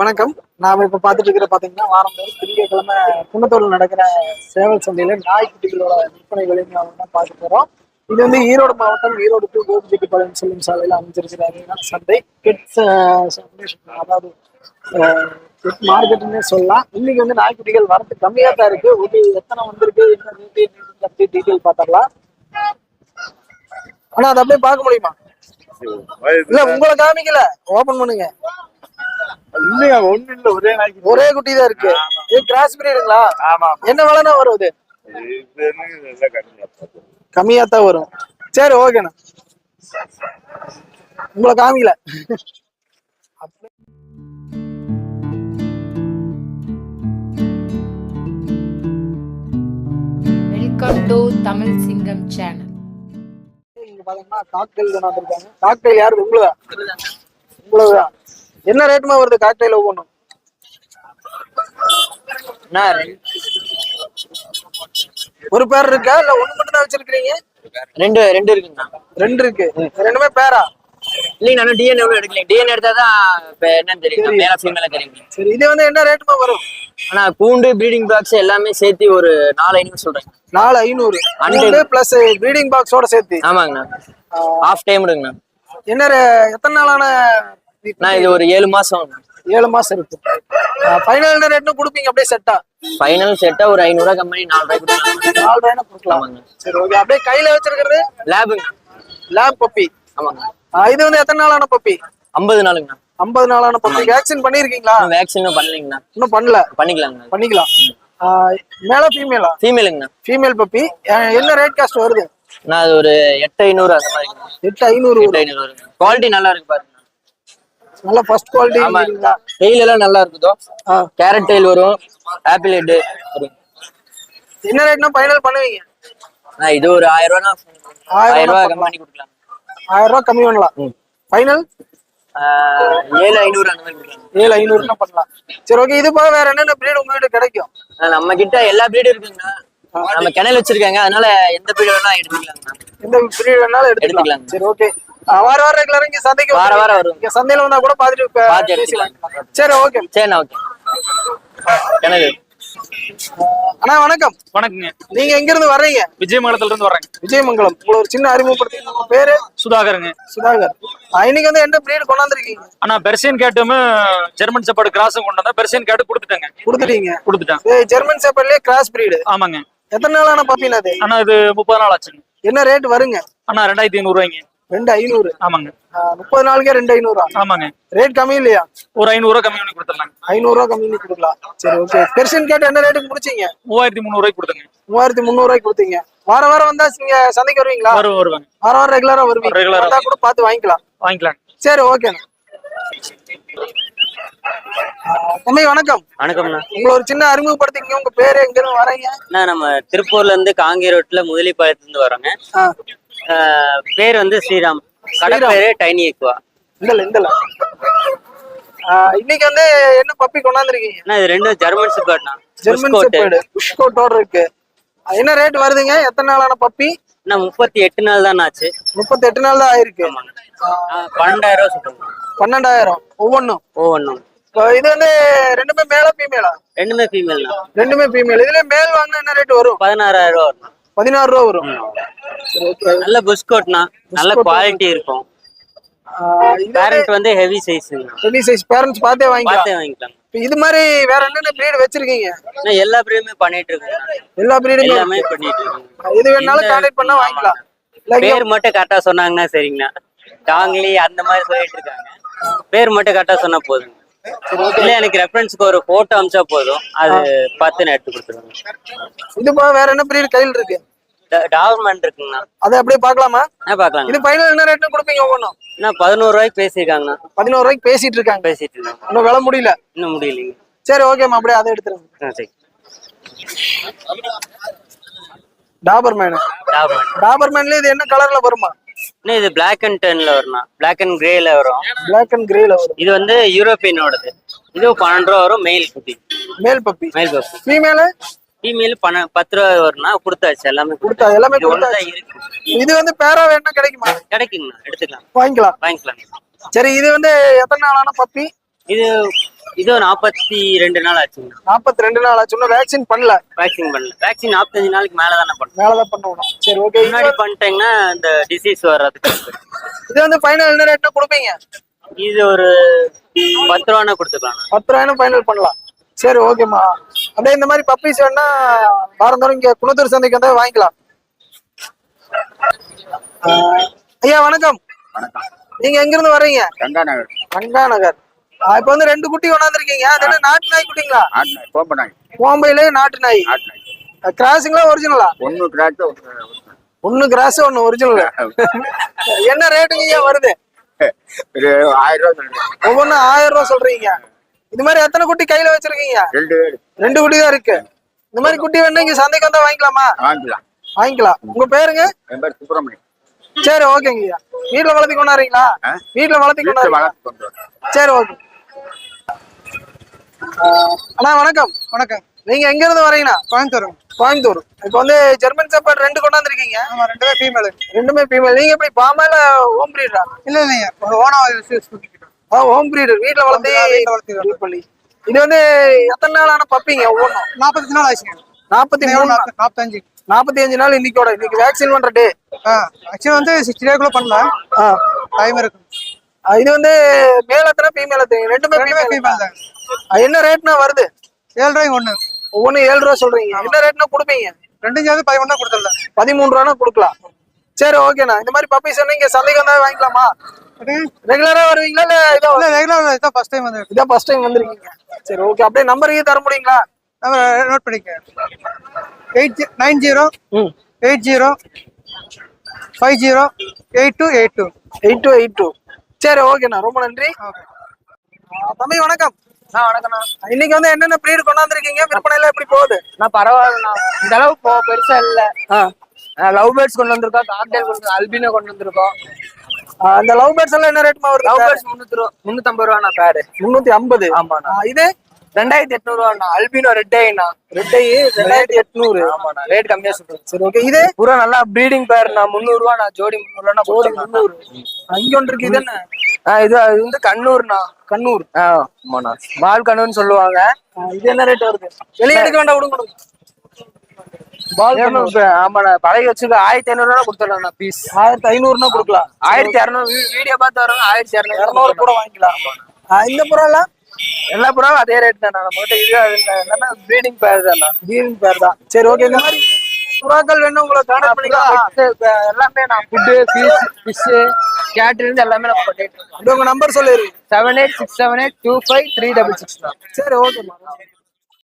வணக்கம். நாம இப்ப பாத்துட்டு இருக்கிற பாத்தீங்கன்னா வாரம் திங்கட்கிழமை குன்னத்தூர்ல நடக்கிற சேவல் சந்தையில நாய்க்குட்டிகளோட விற்பனை விலைங்க தான் பார்க்க போறோம். இது வந்து ஈரோடு மாவட்டம் ஈரோடு டு கோபிச்செட்டிப்பாளையம் செல்லும் சாலையில அமைஞ்சிருக்கிற அருமையான சந்தை. கிட்ஸ் அதாவது மார்க்கெட்னே சொல்லலாம். இன்னைக்கு வந்து நாய்க்குட்டிகள் வரது கம்மியா தான் இருக்கு. ஒரு எத்தனை வந்திருக்கு என்ன ரேட்டு பத்தி டீட்டெயில் பார்த்தரலாம் ஆனா அதை அப்படியே பார்க்க முடியுமா? இல்ல உங்களை காமிக்கல. ஓபன் பண்ணுங்க. இல்லையா? ஒண்ணு இல்ல ஒரே நாய்க்கு. ஒரே குட்டி தான் இருக்கு இது கிராஸ் பிரீடுங்களா ஆமா என்ன விலைனா வரும் இது? இது நல்லா கம்மியா தான் வரும். சரி ஓகேண்ணா. உங்களை காமிக்கல. வெல்கம் டு தமிழ் சிங்கம் சேனல் இங்க பாத்தீங்கன்னா காக்டெயில் கொண்டாந்து இருக்காங்க காக்டெயில் யாரு? உங்களதா? உங்களதா? என்ன ரேட்டுமா வருது? காக்டெயில் ஒவ்வொன்றும் ஒரு பேர் இருக்கா? இல்ல ஒண்ணு மட்டும் தான் வச்சிருக்கீங்க ரெண்டு ரெண்டு இருக்குங்கண்ணா ரெண்டு இருக்கு. ரெண்டுமே பேரா இல்லைங்க நான் டிஎன்ஏ எவ்வளோ எடுக்கலைங்க. டிஎன்ஏ எடுத்தா தான் என்னன்னு தெரியும். மேலே ஃபீமேலாக தெரியுங்க சரி இது வந்து என்ன ரேட்டுமா வரும்? ஆனா கூண்டு ப்ரீடிங் பாக்ஸ் எல்லாமே சேர்த்து ஒரு நாலு ஐநூறு சொல்றேங்க. நாலு ஐநூறு. Untamed. பிளஸ் ப்ரீடிங் பாக்ஸோட சேர்த்து. ஆமாங்கண்ணா. ஹாஃப் டைம் எடுங்கண்ணா. என்ன எத்தனை நாளான நான் இது ஒரு ஏழு மாசம். ஏழு மாசம் இருக்கு ஃபைனல் என்ன ரேட்னு கொடுப்பீங்க அப்படியே செட்டா ஃபைனல் செட்டா ஒரு ஐநூறுரூவா கம்பெனி நாலு ரூபாய் நாலு ரூபாய்னா கொடுக்கலாம். ஆமாங்க. சரி ஓகே அப்படியே கையில வச்சிருக்கிறது லேபுங்க லேப் பப்பி ஆமாங்க. இது வந்து எத்தனை நாளான பப்பி ஐம்பது நாளுங்கண்ணா ஐம்பது நாளான பப்பி வேக்சின் பண்ணிருக்கீங்களா வேக்சினும் பண்ணலைங்கண்ணா. இன்னும் பண்ணல. பண்ணிக்கலாங்கண்ணா பண்ணிக்கலாம். மேல ஃபீமேலா ஃபீமேலுங்கண்ணா ஃபீமேல் பப்பி என்ன ரேட் காஸ்ட் வருது? நான் அது ஒரு எட்டு ஐநூறு அந்த மாதிரிங்கண்ணா எட்டு ஐநூறு எட்டு ஐநூறு. குவாலிட்டி நல்லா இருக்கு பாருங்க. நல்ல ஃபர்ஸ்ட் குவாலிட்டி டெய்ல் எல்லாம் நல்லா இருக்குதோ? கேரட் டெய்ல் வரும் ஆப்பிள் ஹெட் வரும் என்ன ரேட்னா ஃபைனல் பண்ணுவீங்க? நான் இது ஒரு ஆயிரம் ரூபா ஆயிரம் ரூபா ரூபா கம்மி பண்ணி கொடுக்கலாம். ஆயிரம் ரூபாய் கம்மி பண்ணலாம். ஃபைனல் ஏழு ஐநூறு அந்த மாதிரி ஏழு ஐநூறுனா பண்ணலாம். சரி ஓகே இது போக வேற என்னென்ன பிரீடு உங்ககிட்ட கிடைக்கும்? நம்ம கிட்ட எல்லா பிரீடும் இருக்குங்கண்ணா நம்ம கிணல் வச்சிருக்காங்க அதனால எந்த பிரீடு வேணா எடுத்துக்கலாங்கண்ணா எந்த பிரீடு வேணாலும் எடுத்துக்கலாம். எடுத்துக்கலாம். சரி ஓகே வார வாரம் ரெகுலரா இங்க சந்தைக்கு வார. வாரம் வரும். இங்க சந்தையில வந்தா கூட பாத்துட்டு பே- பார்த்து பேசி எடுத்துக்கலாம். வாங்கிக்கலாம். சரி ஓகே சரிண்ணா ஓகே கிணறு அண்ணா வணக்கம். வணக்கங்க. நீங்க எங்க இருந்து வர்றீங்க? விஜயமங்கலத்துல இருந்து வர்றேங்க. விஜயமங்கலம். உங்களை ஒரு சின்ன அறிமுகப்படுத்தி பேரு? சுதாகருங்க. சுதாகர். இன்னைக்கு வந்து என்ன பிரீடு கொண்டாந்துருக்கீங்க? ஆனா பெர்சியன் கேட்டும் ஜெர்மன் செப்பாடு கிராஸும் கொண்டு வந்தா பெர்சியன் கேட்டு கொடுத்துட்டேங்க. கொடுத்துட்டீங்க. கொடுத்துட்டேன். ஜெர்மன் சேப்பர்லயே கிராஸ் பிரீடு ஆமாங்க. எத்தனை நாளான பப்பினா அது? ஆனா இது முப்பது நாள் ஆச்சுங்க. என்ன ரேட் வருங்க? ஆனா ரெண்டாயிரத்தி ஐநூறு ரூபாய்ங்க. ரெண்டு ஐநூறு. ஆமாங்க. முப்பது நாளுக்கே ரெண்டு ஐநூறா? ஆமாங்க. ரேட் கம்மி இல்லையா? ஒரு ஐநூறு ரூபாய் கம்மி பண்ணி கொடுத்துடலாங்க. ஐநூறு ரூபா கம்மி பண்ணி கொடுக்கலாம். சரி ஓகே பெர்சன் கேட்டு என்ன ரேட்டுக்கு முடிச்சீங்க? மூவாயிரத்தி முந்நூறு ரூபாய்க்கு கொடுத்துங்க. மூவாயிரத்தி முந்நூறு ரூபாய்க்கு கொடுத்தீங்க. வார வாரம் வந்தா நீங்க சந்தைக்கு வருவீங்களா? வரும் வருவாங்க வார வாரம் ரெகுலரா வருவீங்க. வந்தா கூட பார்த்து வாங்கிக்கலாம். வாங்கிக்கலாங்க சரி ஓகேண்ணா தம்பி வணக்கம். வணக்கம்ண்ணா. உங்களை ஒரு சின்ன அறிமுகப்படுத்திக்கங்க. உங்க பேரு எங்க இருந்து வரீங்க? நான் நம்ம திருப்பூர்ல இருந்து காங்கேரோட்ல முதலிப்பாளையத்துல இருந்து வரோங்க. பேர் வந்து ஸ்ரீராம். கடை. பேரு டைனி எக்குவா. இந்தல இந்தல. இன்னைக்கு வந்து என்ன பப்பி கொண்டாந்துருக்கீங்க? அண்ணா இது ரெண்டும் ஜெர்மன் செப்பாடுண்ணா ஜெர்மன் செப்பேடு புஷ்கோட்டோட இருக்கு ஆ, என்ன ரேட் வருதுங்க? எத்தனை நாளான பப்பி? நான் முப்பத்தி எட்டு நாள் தான் ஆச்சு. முப்பத்தி எட்டு நாள் தான் ஆயிருக்கு. பன்னெண்டாயிரம் ரூபா சொல்லுங்க பன்னெண்டாயிரம். ஒவ்வொன்றும் ஒவ்வொன்றும் இது வந்து ரெண்டுமே மேலா ஃபீமேலா ரெண்டுமே ஃபீமேல் தான் ரெண்டுமே ஃபீமேல் இதுல மேல் வாங்கினா என்ன ரேட் வரும்? பதினாறாயிரம் ரூபா வரும் பதினாறு ரூபா வரும். நல்ல புஸ்கோட்னா நல்ல. குவாலிட்டி இருக்கும். பேரண்ட் வந்து ஹெவி சைஸுங்க பெரிய சைஸ் பேரண்ட்ஸ் பார்த்தே வாங்கிக்கலாம். பார்த்தே வாங்கிக்கலாம். இது மாதிரி வேற என்னென்ன பிரீடு வச்சிருக்கீங்க? நான் எல்லா பிரீடுமே பண்ணிட்டு இருக்கேன் எல்லா பிரீடுமே எல்லாமே பண்ணிட்டு இருக்கேன். இது வேணாலும் கான்டாக்ட் பண்ணா வாங்கிக்கலாம். இங்க- பேர் மட்டும் கரெக்டா சொன்னாங்கன்னா சரிங்கண்ணா. டாங்லி அந்த மாதிரி சொல்லிட்டு இருக்காங்க. பேர் மட்டும் கரெக்டா சொன்னா போதுங்க. இல்ல எனக்கு ரெஃபரன்ஸ்க்கு ஒரு போட்டோ அமிச்சா போதும். அது பார்த்து நான் எடுத்து கொடுத்துருவேன் இது வேற என்ன பிரீடு கையில் இருக்கு? டாகுமெண்ட் இருக்குங்கண்ணா. அதை அப்படியே பார்க்கலாமா? நான் பார்க்கலாங்க இது ஃபைனல் என்ன ரேட்னு கொடுப்பீங்க ஒவ்வொன்றும்? நான் பதினோரு ரூபாய்க்கு பேசியிருக்காங்கண்ணா. பதினோரு ரூபாய்க்கு பேசிட்டு இருக்காங்க. பேசிட்டு இருக்காங்க. இன்னும் விலை முடியல. இன்னும் முடியலைங்க. சரி ஓகேம்மா அப்படியே அதை எடுத்துருங்க. சரி. டாபர் மேனு டாபர் மேன்ல இது என்ன கலர்ல வருமா? இன்னும் இது பிளாக் அண்ட் டென்ல வரும்ண்ணா. பிளாக் அண்ட் கிரேல வரும். பிளாக் அண்ட் கிரேல வரும். இது வந்து யூரோப்பியனோடது இது பன்னெண்டு ரூபா வரும் மெயில் குட்டி மேல் பப்பி மெயில் பப்பு ஃபீமேலு ஃபீமேல் பண பத்து ரூபா வரும்னா கொடுத்தாச்சு எல்லாமே கொடுத்தா எல்லாமே கொடுத்தாச்சு. தான் இருக்கு. இது வந்து பேரா வேணா கிடைக்குமா? கிடைக்குங்கண்ணா எடுத்துக்கலாம். வாங்கிக்கலாம். வாங்கிக்கலாம். சரி இது வந்து எத்தனை நாளான பப்பி இது இது நாற்பத்தி ரெண்டு நாள் ஆச்சுங்க நாற்பத்தி ரெண்டு நாள் ஆச்சு இன்னும் வேக்சின் பண்ணல. வேக்சின் பண்ணல. வேக்சின் நாற்பத்தஞ்சு நாளைக்கு மேல தானே பண்ணணும். மேலதான் பண்ணணும். சரி ஓகே முன்னாடி பண்ணிட்டீங்கன்னா இந்த டிசீஸ் வர்றதுக்கு இது வந்து ஃபைனல் என்ன ரேட்னா கொடுப்பீங்க? இது ஒரு பத்து ரூபானா கொடுத்துக்கலாம். பத்து ரூபாயும் ஃபைனல் பண்ணலாம். சரி ஓகேம்மா அப்படியே இந்த மாதிரி பப்பீஸ் வேணா வாரந்தோறும் இங்க குணத்தூர் சந்தைக்கு வந்தா வாங்கிக்கலாம். ஐயா வணக்கம். வணக்கம். நீங்க எங்க இருந்து வர்றீங்க? கங்கா நகர். கங்கா நகர். இப்ப வந்து ரெண்டு குட்டி கொண்டாந்துருக்கீங்க. அது என்ன நாட்டு நாய் குட்டிங்களா? கோம்பு நாய். கோம்பையிலே நாட்டு நாய். கிராஸுங்களா ஒரிஜினலா? கிராட்டு ஒன்று ஒன்னு கிராஸ் ஒன்னு ஒரிஜினல். என்ன ரேட்டுங்க வருது? ஆயிரம் ரூபா ஒவ்வொன்றும் ஆயிரம் ரூபாய் சொல்றீங்க. இது மாதிரி எத்தனை குட்டி கையில வச்சிருக்கீங்க? ரெண்டு ரெண்டு குட்டி தான் இருக்கு. இந்த மாதிரி குட்டி வேணா இங்க சந்தைக்கு வந்தா வாங்கிக்கலாமா? வாங்கிக்கலாம். வாங்கிக்கலாம். உங்க பேருங்க? என் பேர் சுப்பிரமணியம் சரி ஓகேங்க ஐயா. வீட்டுல வளர்த்தி கொண்டாடுறீங்களா? வீட்டுல வளர்த்தி கொண்டாடுறீங்களா? சரி ஓகே. அண்ணா வணக்கம். வணக்கம். நீங்க எங்க இருந்து வரீங்கண்ணா கோயம்புத்தூர். கோயம்புத்தூர். இப்போ வந்து ஜெர்மன் செப்பர்ட் ரெண்டு கொண்டாந்துருக்கீங்க ஆமா ரெண்டுமே ஃபீமேல் ரெண்டுமே ஃபீமேல் நீங்க எப்படி பாமா இல்ல ஹோம் பிரீடா இல்ல இல்லைங்க ஒரு ஓனா யூஸ் பண்ணிக்கிட்டோம். ஆ ஹோம் பிரீடர் வீட்ல வளர்த்தி வளர்த்தி பண்ணி. இது வந்து எத்தனை நாள் ஆன பப்பிங்க ஒவ்வொன்றும்? நாற்பத்தஞ்சு நாள் ஆச்சுங்க. நாற்பத்தி மூணு. நாற்பத்தஞ்சு. நாற்பத்தி அஞ்சு நாள் இன்னைக்கோட. இன்னைக்கு வேக்சின் பண்ற டே ஆக்சுவலி வந்து சிக்ஸ்டி டேக்குள்ள பண்ணலாம். டைம் இருக்கு. இது வந்து மேல் எத்தனை ஃபீமேல் எத்தனை ரெண்டுமே ரெண்டுமே ஃபீமேல் தான் என்ன ரேட்னா வருது? ஏழு ரூபாய்க்கு ஒண்ணு. ஒவ்வொன்றும் ஏழு ரூபா சொல்றீங்க என்ன ரேட்னா கொடுப்பீங்க? ரெண்டுஞ்சாவது பதிமூணு கொடுத்துடல பதிமூணு ரூபானா கொடுக்கலாம். சரி ஓகேண்ணா இந்த மாதிரி பப்பீஸ் இங்க சந்தைக்கு வந்தா வாங்கிக்கலாமா? ரெகுலரா வருவீங்களா இல்ல இதோ? இல்ல ரெகுலர் இதான் ஃபர்ஸ்ட் டைம் வந்து இதான் ஃபர்ஸ்ட் டைம் வந்திருக்கீங்க. சரி ஓகே அப்படியே நம்பருக்கு தர முடியுங்களா? நோட் பண்ணிக்க எயிட் நைன் ஜீரோ ம். Eight zero five zero eight two eight two eight two eight two சரி ஓகேண்ணா ரொம்ப நன்றி. தம்பி வணக்கம். இன்னைக்கு வந்து என்னென்ன ப்ரீடு கொண்டாந்துருக்கீங்க? விற்பனை எல்லாம் எப்படி போகுது? நான் பரவாயில்லண்ணா. இந்த அளவு போ பெருசா இல்ல. லவ் பேர்ட்ஸ் கொண்டு வந்திருக்கோம். காக்டெயில் கொண்டு அல்பினோ கொண்டு வந்திருக்கோம். அந்த லவ் பேர்ட்ஸ் எல்லாம் என்ன ரேட்மா வருது? லவ் பேர்ட்ஸ் முந்நூத்தி ரூபா முந்நூத்தம்பது ரூபாண்ணா பேரு முன்னூத்தி ஐம்பது. ஆமாண்ணா. இது? ரெண்டாயிரத்தி எட்நூறு ரூபாண்ணா அல்பினோ ரெட் ஐண்ணா ரெட் ஐ ரெண்டாயிரத்தி எட்நூறு. ஆமாண்ணா ரேட் கம்மியா சொல்றேன் சரி ஓகே இது? பூரா நல்லா ப்ரீடிங் பேர்ண்ணா முந்நூறு ரூபாண்ணா ஜோடி முந்நூறு ரூபா ஜோடி முந்நூறு. இங்க ஒன்று இருக்கு இது என்ன இது இது வந்து கண்ணூர்ண்ணா. கண்ணூர். ஆமாண்ணா. பால் கண்ணூர்னு சொல்லுவாங்க. இது என்ன ரேட் வருது? வெளியே எடுக்க வேண்டாம் விடுங்க ஆமாண்ணா. பழகி வச்சுக்க ஆயிரத்தி ஐநூறு ரூபா கொடுத்துடலாம்ண்ணா பீஸ் ஆயிரத்தி ஐநூறுனா கொடுக்கலாம். ஆயிரத்தி இரநூறு வீடியோ பார்த்து வரவங்க ஆயிரத்தி இரநூறு இரநூறு கூட வாங்கிக்கலாம். இந்த புறால எல்லா புறாவும் அதே ரேட் தானே நம்ம கிட்ட இது. எல்லாமே ப்ரீடிங் பேர் தானே டீலிங் பேர் தான். சரி ஓகே இந்த மாதிரி புறாக்கள் வேணும் உங்களை கான்டாக்ட் பண்ணிக்கலாம். எல்லாமே நான் ஃபுட்டு ஃபீஸ் ஃபிஷ்ஷு கேட்டரிங் எல்லாமே நம்ம பண்ணிட்டு இருக்கோம் உங்க நம்பர் சொல்லிடுங்க seven eight six seven eight two five three double six தான். சரி ஓகேம்மா